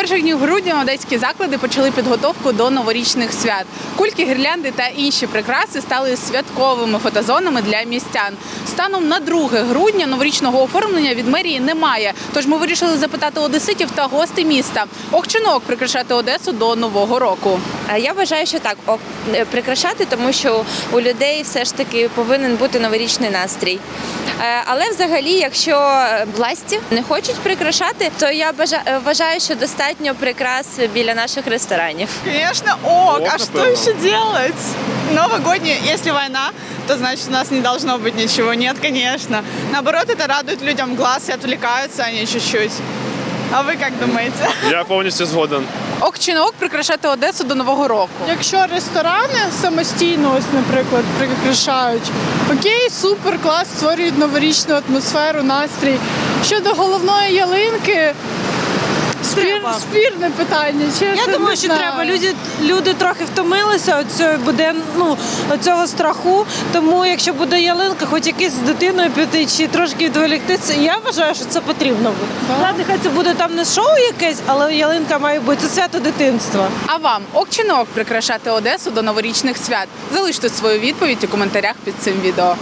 перших днів грудня одеські заклади почали підготовку до новорічних свят. Кульки, гірлянди та інші прикраси стали святковими фотозонами для містян. Станом на 2 грудня новорічного оформлення від мерії немає. Тож ми вирішили запитати одеситів та гостей міста. Ох чи прикрашати Одесу до нового року. А Я вважаю, що так ок, е, прикрашати, тому що у людей все ж таки повинен бути новорічний настрій. Е, Але взагалі, якщо е, власті не хочуть прикрашати, то я бажа- е, вважаю, що достатньо прикрас біля наших ресторанів. Конечно, ок. Ок, а что напевно. еще делать? Новогодние, если война, то значит у нас не должно быть ничего. Нет, конечно. Наоборот, это радует людям глаз и отвлекаются они чуть-чуть. А вы как думаете? Я повністю згоден. Ок чи не ок прикрашати Одесу до нового року. Якщо ресторани самостійно, ось, наприклад, прикрашають, окей, супер, клас, створюють новорічну атмосферу, настрій. Щодо головної ялинки, спір, Треба. спірне питання. Чесно, Я не думаю, що знаю. треба. Люди, люди трохи втомилися від цього буде ну від цього страху. Тому якщо буде ялинка, хоч якийсь з дитиною піти чи трошки відволіктися, я вважаю, що це потрібно буде. Да. Нехай це буде там не шоу якесь, але ялинка має бути це свято дитинства. А вам ок чи не ок прикрашати Одесу до новорічних свят? Залиште свою відповідь у коментарях під цим відео.